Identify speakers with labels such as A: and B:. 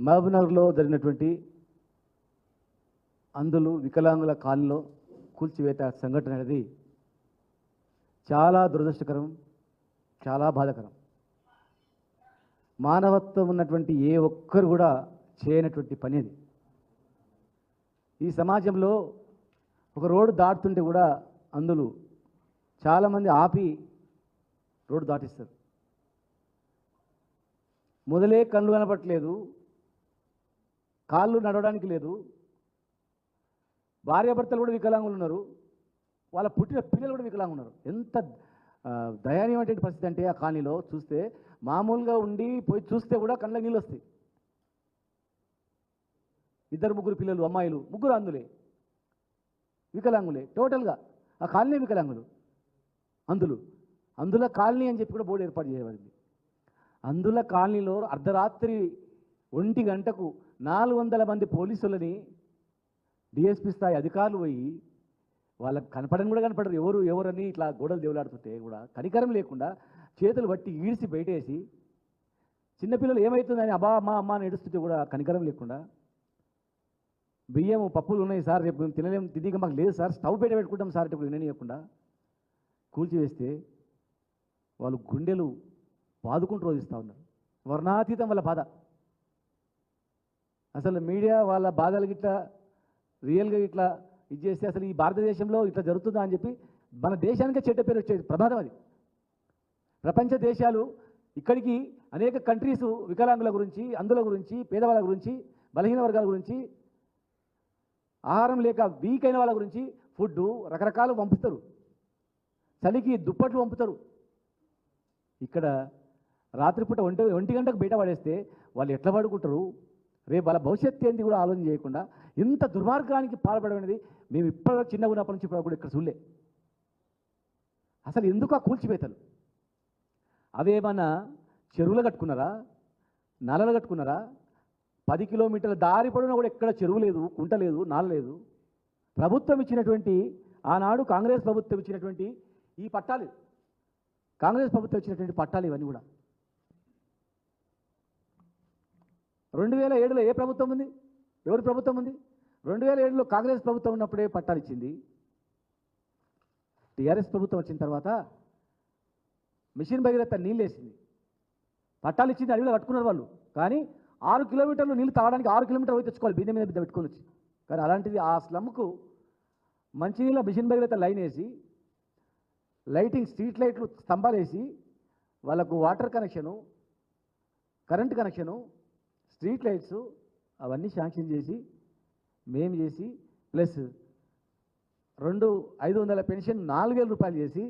A: మహబూబ్నగర్లో జరిగినటువంటి అందులు వికలాంగుల కాలనీలో కూల్చివేత సంఘటన అనేది చాలా దురదృష్టకరం చాలా బాధాకరం. మానవత్వం ఉన్నటువంటి ఏ ఒక్కరు కూడా చేయనటువంటి పని అది. ఈ సమాజంలో ఒక రోడ్డు దాటుతుంటే కూడా అందులు చాలామంది ఆపి రోడ్డు దాటిస్తారు. మొదలే కళ్ళు కనపట్లేదు కాళ్ళు నడవడానికి లేదు. భార్యాభర్తలు కూడా వికలాంగులు ఉన్నారు. వాళ్ళ పుట్టిన పిల్లలు కూడా వికలాంగులు ఉన్నారు. ఎంత ఆ, పరిస్థితి అంటే ఆ కాలనీలో చూస్తే మామూలుగా ఉండి పోయి చూస్తే కూడా కళ్ళకి నీళ్ళు వస్తాయి. ఇద్దరు ముగ్గురు పిల్లలు అమ్మాయిలు ముగ్గురు అందులే వికలాంగులే టోటల్గా. ఆ కాలనీ వికలాంగులు అందులు అందుల కాలనీ అని చెప్పి కూడా బోర్డు ఏర్పాటు చేయబడింది. అందుల కాలనీలో అర్ధరాత్రి ఒంటి గంటకు నాలుగు వందల మంది పోలీసులని డిఎస్పీ స్థాయి అధికారులు పోయి వాళ్ళకి కనపడని కూడా కనపడరు. ఎవరు ఎవరని ఇట్లా గోడలు దేవులాడుతుంటే కూడా కనికరం లేకుండా చేతులు బట్టి ఈడ్చి బయటేసి చిన్నపిల్లలు ఏమవుతుందని అబ్బా అమ్మా అమ్మ అని ఏడుస్తుంటే కూడా కనికరం లేకుండా బియ్యం పప్పులు ఉన్నాయి సార్ రేపు మేము తినలేము తిరిగి మాకు లేదు సార్ స్టవ్ బయట పెట్టుకుంటాం సార్ ఇప్పుడు విననీయకుండా కూల్చివేస్తే వాళ్ళు గుండెలు బాదుకుంటూ రోధిస్తూ ఉన్నారు. వర్ణాతీతం వాళ్ళ బాధ. అసలు మీడియా వాళ్ళ బాధలు గిట్లా రియల్గా ఇట్లా ఇది చేస్తే అసలు ఈ భారతదేశంలో ఇట్లా జరుగుతుందా అని చెప్పి మన దేశానికే చెడ్డ పేరు వచ్చేది. ప్రమాదం అది. ప్రపంచ దేశాలు ఇక్కడికి అనేక కంట్రీస్ వికలాంగుల గురించి అందుల గురించి పేదవాళ్ళ గురించి బలహీన వర్గాల గురించి ఆహారం లేక వీక్ అయిన వాళ్ళ గురించి ఫుడ్ రకరకాలు పంపుతారు. చలికి దుప్పట్లు పంపుతారు. ఇక్కడ రాత్రిపూట ఒంటి ఒంటి గంటకు బయట పడేస్తే వాళ్ళు ఎట్లా పడుకుంటారు? రేపు వాళ్ళ భవిష్యత్తు ఏంది కూడా ఆలోచన చేయకుండా ఇంత దుర్మార్గానికి పాల్పడమైనది మేము ఇప్పటివరకు చిన్నగా ఉన్నప్పటి నుంచి ఇప్పుడు కూడా ఇక్కడ చూడలే. అసలు ఎందుకు ఆ కూల్చివేతలు? అవేమన్నా చెరువులు కట్టుకున్నారా? నలలు కట్టుకున్నారా? పది కిలోమీటర్ల దారి పడిన కూడా ఎక్కడ చెరువు లేదు కుంట లేదు నాల లేదు. ప్రభుత్వం ఇచ్చినటువంటి ఆనాడు కాంగ్రెస్ ప్రభుత్వం ఇచ్చినటువంటి ఈ పట్టాలు. కాంగ్రెస్ ప్రభుత్వం ఇచ్చినటువంటి పట్టాలు ఇవన్నీ కూడా. రెండు వేల ఏడులో ఏ ప్రభుత్వం ఉంది? ఎవరి ప్రభుత్వం ఉంది? రెండు వేల ఏడులో కాంగ్రెస్ ప్రభుత్వం ఉన్నప్పుడే పట్టాలు ఇచ్చింది. టీఆర్ఎస్ ప్రభుత్వం వచ్చిన తర్వాత మిషన్ భగీరథ నీళ్ళు వేసింది. పట్టాలు ఇచ్చింది అడవిలో కట్టుకున్నారు వాళ్ళు. కానీ ఆరు కిలోమీటర్లు నీళ్ళు తాగడానికి ఆరు కిలోమీటర్లు పోయి తెచ్చుకోవాలి బిందె మీద బిందె పెట్టుకొని వచ్చి. కానీ అలాంటిది ఆ స్లమ్కు మంచినీళ్ళ మిషన్ భగీరథ లైన్ వేసి లైటింగ్ స్ట్రీట్ లైట్లు స్తంభాలు వేసి వాళ్ళకు water connection current connection street lights అవన్నీ శాంక్షన్ చేసి మేము చేసి ప్లస్ రెండు ఐదు వందల పెన్షన్ నాలుగు వేల రూపాయలు చేసి